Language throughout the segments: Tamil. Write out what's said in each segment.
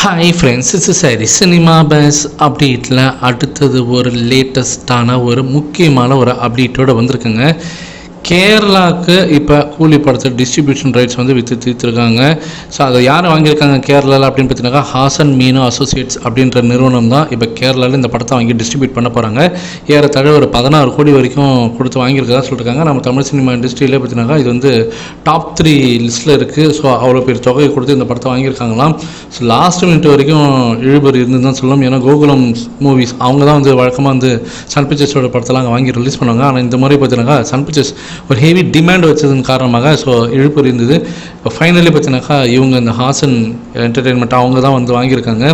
ஹாய் ஃப்ரெண்ட்ஸ் இட்ஸ் சரி சினிமா பேஸ் அப்டேட்டில் அடுத்தது ஒரு லேட்டஸ்டான ஒரு முக்கியமான ஒரு அப்டேட்டோட வந்திருக்குங்க. கேரளாவுக்கு இப்போ கூலி படத்தை டிஸ்ட்ரிபியூஷன் ரைட்ஸ் வந்து விற்று தீர்த்துருக்காங்க. ஸோ அதை யார் வாங்கியிருக்காங்க கேரளாவில் அப்படின்னு பார்த்தீங்கன்னா ஹாசன் மீனோ அசோசியேட்ஸ் அப்படின்ற நிறுவனம் தான் இப்போ கேரளாவில் இந்த படத்தை வாங்கி டிஸ்ட்ரிபியூட் பண்ண போகிறாங்க ஏறத்தாழ ஒரு பதினாறு கோடி வரைக்கும் கொடுத்து வாங்கியிருக்கதா சொல்லியிருக்காங்க நம்ம தமிழ் சினிமா இண்டஸ்ட்ரியில் பார்த்தீங்கன்னா இது வந்து டாப் த்ரீ லிஸ்ட்டில் இருக்குது ஸோ அவ்வளோ பெரிய தொகையை கொடுத்து இந்த படத்தை வாங்கியிருக்காங்களாம். ஸோ லாஸ்ட் மினிட் வரைக்கும் இழுபறி இருந்து தான் சொல்லணும் ஏன்னா கோகுலம் மூவிஸ் அவங்க தான் வந்து வழக்கமாக வந்து சன் பிக்சர்ஸோட படத்தெல்லாம் அங்கே வாங்கி ரிலீஸ் பண்ணுவாங்க. ஆனால் இந்த மாதிரி பார்த்தீங்கன்னா சன் பிக்சர்ஸ் ஒரு ஹெவி டிமாண்ட் வச்சதன் காரணமாக ஸோ இழுப்பு இருந்தது. இப்போ ஃபைனலி பார்த்தீங்கன்னாக்கா இவங்க இந்த ஹாசன் என்டர்டெயின்மெண்ட் அவங்க தான் வந்து வாங்கியிருக்காங்க.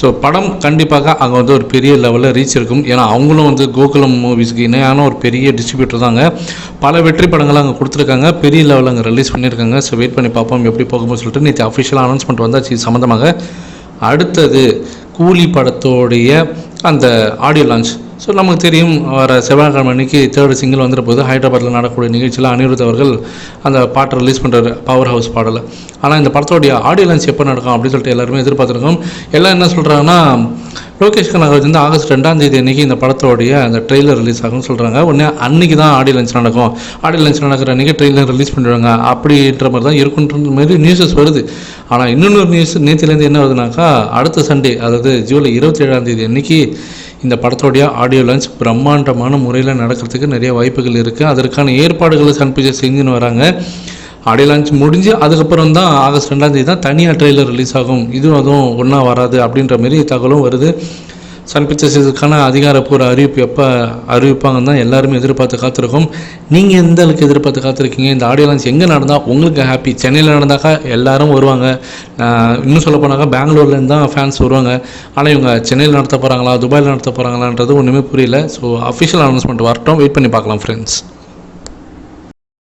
ஸோ படம் கண்டிப்பாக அங்கே வந்து ஒரு பெரிய லெவலில் ரீச் இருக்கும். ஏன்னா அவங்களும் வந்து கோகுலம் மூவிஸ்க்கு இணையான ஒரு பெரிய டிஸ்ட்ரிபியூட்டர் தாங்க. பல வெற்றி படங்களை அங்கே கொடுத்துருக்காங்க. பெரிய லெவலில் அங்கே ரிலீஸ் பண்ணியிருக்காங்க. ஸோ வெயிட் பண்ணி பார்ப்போம் எப்படி போகும்போது சொல்லிட்டு நேற்று அஃபிஷியலாக அனௌன்ஸ்மெண்ட் வந்தாச்சு. சம்மந்தமாக அடுத்தது கூலி படத்தோடைய அந்த ஆடியோ லான்ச் ஸோ நமக்கு தெரியும் வர செவ்வாய்க்கிழமை அன்னைக்கு தேர்டு சிங்கிள் வந்துற போது ஹைதராபாத்தில் நடக்கக்கூடிய நிகழ்ச்சியில் அனிருத் அவர்கள் அந்த பாட்டை ரிலீஸ் பண்ணுறாரு பவர் ஹவுஸ் பாடலை. ஆனால் இந்த படத்தோடைய ஆடியோ லான்ச் எப்போ நடக்கும் அப்படின்னு சொல்லிட்டு எல்லாருமே எதிர்பார்த்துருக்கோம். எல்லாம் என்ன சொல்கிறாங்கன்னா லோகேஷ் கனகராஜ் வந்து ஆகஸ்ட் ரெண்டாம் தேதி அன்றைக்கி இந்த படத்தோடைய அந்த ட்ரெய்லர் ரிலீஸ் ஆகும்னு சொல்கிறாங்க உடனே அன்னைக்கு தான் ஆடியோ லன்ச் நடக்கும். ஆடியோ லான்ச் நடக்கிற அன்றைக்கி ட்ரெய்லர் ரிலீஸ் பண்ணிடுவாங்க. அப்படின்ற மாதிரி தான் இருக்குன்ற மாதிரி நியூஸஸ் வருது. ஆனால் இன்னொன்று நியூஸ் நேற்றுலேருந்து என்ன வருதுனாக்கா அடுத்த சண்டே அதாவது ஜூலை இருபத்தி ஏழாம் தேதி அன்னைக்கு இந்த படத்தோடைய ஆடியோ லான்ச் பிரம்மாண்டமான முறையில் நடக்கிறதுக்கு நிறைய வாய்ப்புகள் இருக்குது அதற்கான ஏற்பாடுகளை சன் பிக்சர்ஸ் செஞ்சுன்னு வராங்க. ஆடியோ லான்ச் முடிஞ்சு அதுக்கப்புறம் தான் ஆகஸ்ட் ரெண்டாம் தேதி தான் தனியாக ட்ரெய்லர் ரிலீஸ் ஆகும். இதுவும் அதுவும் ஒன்றா வராது அப்படின்ற மாரி தகவலும் வருது. சன் பிக்சர்ஸ் இதுக்கான அதிகாரப்பூர்வ அறிவிப்பு எப்போ அறிவிப்பாங்கன்னு தான் எல்லாருமே எதிர்பார்த்து காத்திருக்கோம். நீங்கள் எந்த அளவுக்கு எதிர்பார்த்து காத்திருக்கீங்க? இந்த ஆடியோ லான்ச் எங்கே நடந்தால் உங்களுக்கு ஹாப்பி சென்னையில் நடந்தாக்கா எல்லாரும் வருவாங்க. இன்னும் சொல்ல போனாக்கா பெங்களூர்லேருந்து தான் ஃபேன்ஸ் வருவாங்க. ஆனால் இவங்க சென்னையில் நடத்த போகிறாங்களா துபாயில் நடத்த போகிறாங்களான்றது ஒன்றுமே புரியல. ஸோ அஃபிஷியல் அனௌன்ஸ்மெண்ட் வரட்டும். வெயிட் பண்ணி பார்க்கலாம் ஃப்ரெண்ட்ஸ்